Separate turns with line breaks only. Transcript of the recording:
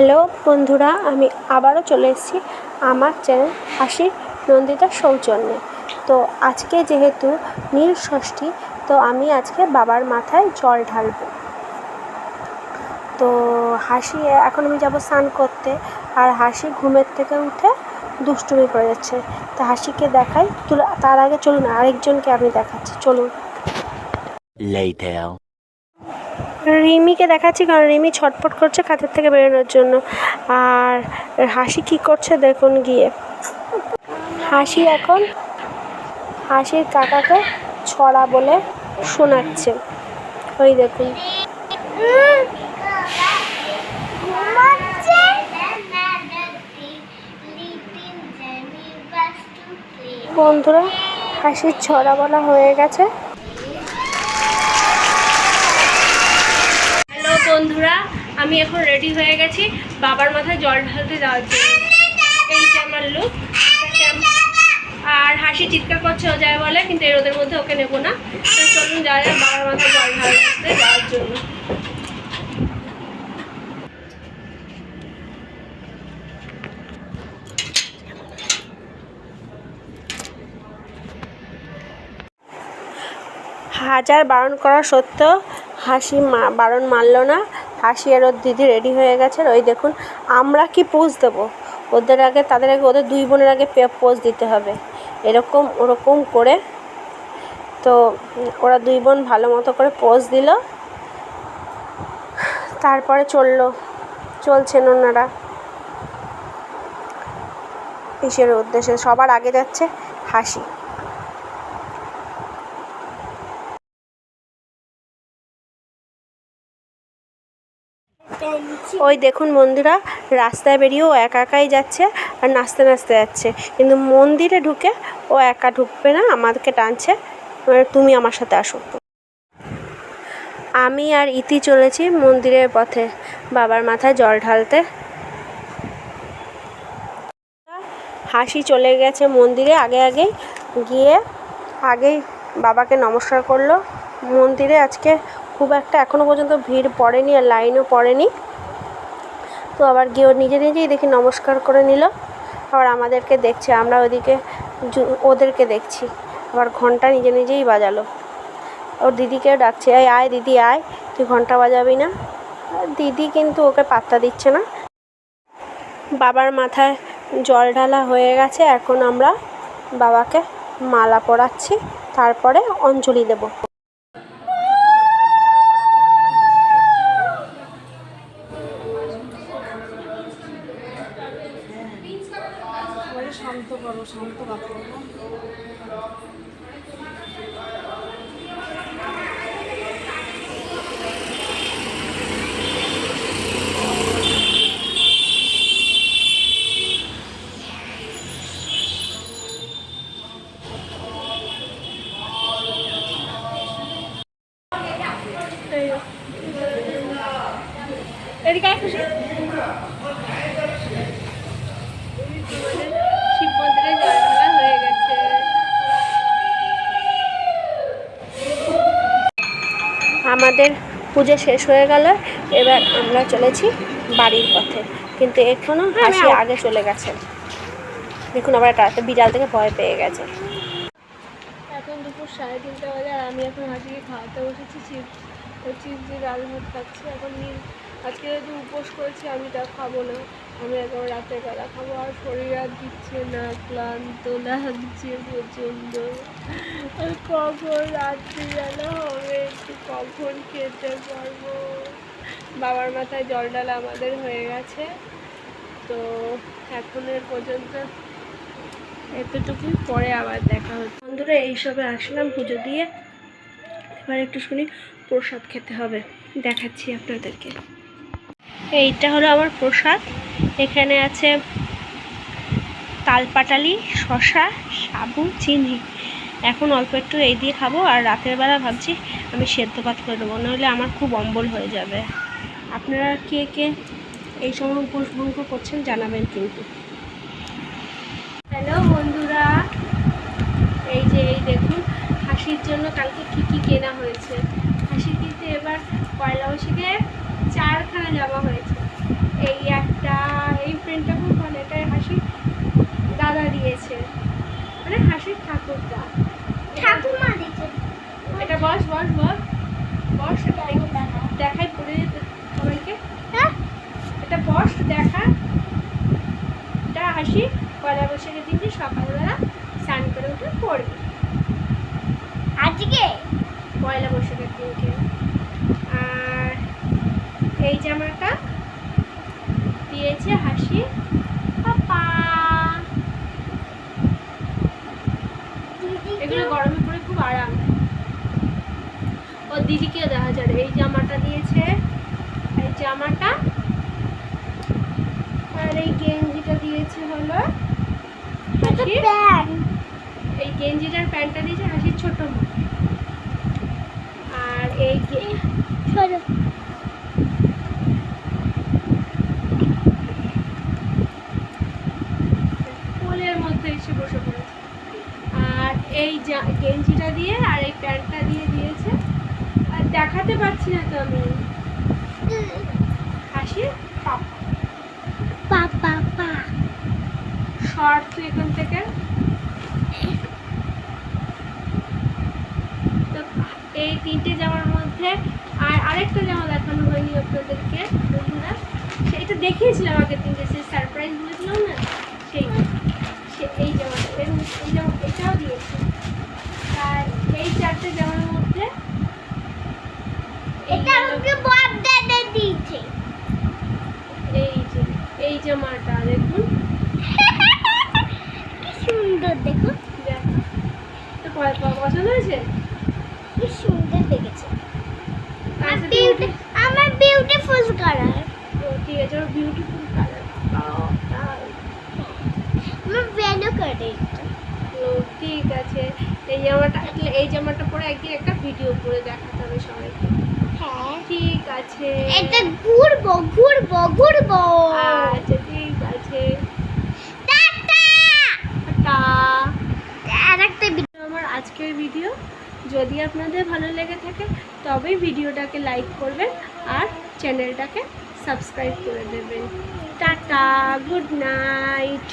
Hello বন্ধুরা, আমি আবারও চলে এসেছি আমার চ্যানেল হাসি নন্দিতার সৌজন্যে। তো আজকে যেহেতু নীল ষষ্ঠী, তো আমি আজকে বাবার মাথায় জল ঢালবো। তো হাসি, এখন আমি যাব স্নান করতে, আর হাসি ঘুমের থেকে উঠে দুষ্টুমি করে যাচ্ছে। তো হাসিকে দেখাই তার আগে চলুন আরেকজনকে আমি দেখাচ্ছি, চলুন. রিমিকে দেখাচ্ছি কারণ রিমি ছটফট করছে খাতের থেকে বেরোনোর জন্য। আর হাসি কি করছে দেখুন গিয়ে। হাসি এখন হাসির কাকাকে ছড়া বলে শোনাচ্ছে। ওই দেখুন। বন্ধুরা হাসির ছড়া বলা হয়ে গেছে হ্যালো বন্ধুরা, আমি এখন রেডি হয়ে গেছি বাবার মাথায় জল ঢালতে যাওয়ার জন্য। এই আমার লুক আর হাসি চিৎকার করছে যায় বলে, কিন্তু এই রোদের মধ্যে ওকে নেব না। চলুন যাক বাবার মাথায় জল ঢালতে যাওয়ার জন্য। হাজার বারণ করা সত্ত্বেও হাসি মা, বারণ মানলো না। হাসি আর ওর দিদি রেডি হয়ে গেছে ওই দেখুন, আমরা কি পোজ দেবো? ওদের আগে, তাদের আগে, ওদের দুই বোনের আগে পোজ দিতে হবে। এরকম, ওরকম করে। তো ওরা দুই বোন ভালো মতো করে পোজ দিল। তারপরে চলল। চলছেন ওনারা। ঈশ্বরের উদ্দেশ্যে? সবার আগে যাচ্ছে হাসি। ওই দেখুন মন্দিরা রাস্তায় বেরিয়ে ও একা একাই যাচ্ছে আর নাচতে নাচতে যাচ্ছে। কিন্তু মন্দিরে ঢুকে ও একা ঢুকবে না আমাদেরকে টানছে। তুমি আমার সাথে আসো। আমি আর ইতি চলেছি মন্দিরের পথে, বাবার মাথায় জল ঢালতে। হাসি চলে গেছে মন্দিরে আগে আগেই। গিয়ে আগেই বাবাকে নমস্কার করল। মন্দিরে আজকে খুব একটা এখনও পর্যন্ত ভিড় পড়েনি আর লাইনও পড়েনি। তো আবার গিয়ে নিজে নিজেই দেখি নমস্কার করে নিল। আবার আমাদেরকে দেখছে, আমরা ওদিকে ওদেরকে দেখছি। আবার ঘণ্টা নিজে নিজেই বাজালো। ওর দিদিকেও ডাকছে, এই আয় দিদি, আয়। তুই ঘণ্টা বাজাবি না? দিদি কিন্তু ওকে পাত্তা দিচ্ছে না। বাবার মাথায় জল ঢালা হয়ে গেছে, এখন আমরা বাবাকে মালা পরাচ্ছি। তারপরে অঞ্জলি দেব।
শান্ত করো শান্ত রাখো।
এদিকে খুশি। আমাদের পুজো শেষ হয়ে গেল। এবার আমরা চলেছি বাড়ির পথে। কিন্তু এখনও হাসি আগে চলে গেছে। দেখুন আবার একটা বিড়াল থেকে ভয় পেয়ে গেছে। এখন দুপুর সাড়ে তিনটা বাজে আর আমি এখন হাসিকে খাওয়াতে বসেছি চিপস চিপস দিয়ে ডাল ভাত খাচ্ছি। এখন আজকে যেহেতু উপোস করেছি আমি তা খাব না। আমি এখন রাতের বেলা খাব আর শরীর আর দিচ্ছে না, ক্লান্ত লাগছে প্রচণ্ড। আর কখন রাত্রিবেলা হবে একটু কখন খেতে পারব? বাবার মাথায় জল ডালা আমাদের হয়ে গেছে, তো এখন এখনের পর্যন্ত এতটুকুই। পরে আবার দেখা হচ্ছে। বন্ধুরা, এইসবে আসলাম পুজো দিয়ে। এবার একটু শুনি প্রসাদ খেতে হবে। দেখাচ্ছি আপনাদেরকে। এইটা হলো আমার প্রসাদ। এখানে আছে তালপাটালি শশা সাবু চিনি এখন অল্প একটু এই দিয়ে খাব আর রাতের বেলা ভাবছি আমি সেদ্ধ ভাত করে দেবো নাহলে আমার খুব অম্বল হয়ে যাবে। আপনারা কে কে এই সময় উপভোগ করছেন জানাবেন কিন্তু। হ্যালো বন্ধুরা, এই যে, এই দেখুন, হাসির জন্য কালকে কি কি কেনা হয়েছে। হাসির কিন্তু এবার পয়লা বৈশাখে চারখানা জামা হয়েছে এই একটা এই প্রিন্টটা খুব ভালো এটা হাসি দাদা দিয়েছে মানে হাসির ঠাকুরদা
ঠাকুমা দিচ্ছে
এটা বস বস বস বস এটা দেখ- দেখাই পড়ে যেতে সবাইকে
হ্যাঁ
এটা বস দেখা। এটা হাসি পয়লা বৈশাখের দিনকে সকালবেলা স্নান করে উঠে পড়বি।
আজকে?
পয়লা বৈশাখের দিনকে আর এই জামাটা দিয়েছে হাসি পাপা। এগুলো গরমে পরে খুব আরাম। ও দিদিকে দেখা যাবে। এই জামাটা দিয়েছে। এই জামাটা এই গেঞ্জিটা দিয়েছে হলো
প্যান্ট।
এই গেঞ্জিটার প্যান্টটা দিয়েছে হাসির ছোট মা। আর এই কোলের মধ্যে এসে বসে পড়েছে। আর এই গেঞ্জিটা দিয়ে আর এই প্যান্টটা দিয়ে দিয়েছে। আর দেখাতে পারছি না তো আমি। হাসি পাপ। শর্ট এখান থেকে? তো এই তিনটে জামার মধ্যে আর আরেকটা জামা দেখানো হয়নি আপনাদেরকে, বন্ধুরা। সেটা দেখিয়েছিলাম আগে তিনটে, সেই সারপ্রাইজ বলেছিলাম না? সেই এই জামাটা এই জামা, এটাও দিয়েছে। আর এই চারটে জামার মধ্যে এই
এটা আমাকে বাপ দাদা দিয়েছে
এই যে এই জামাটা দেখুন।
কি সুন্দর দেখো।
তো পছন্দ হয়েছে?
কি সুন্দর দেখেছে। আমার বিউটিফুল কালার
ঠিক আছে ওর বিউটিফুল কালার
আমার ভ্যালু
ও ঠিক আছে। এই জামাটা এই জামাটা পরে একদিন একটা ভিডিও করে দেখাতে হবে সবাইকে।
হ্যাঁ
ঠিক আছে।
এটা ঘুরবো ঘুরবো ঘুরবো।
আচ্ছা ঠিক আছে।
টাটা। আর একটা
আমার আজকের ভিডিও। যদি আপনাদের ভালো লেগে থাকে তবেই ভিডিওটাকে লাইক করবেন আর চ্যানেলটাকে সাবস্ক্রাইব করে দেবেন। Tata good night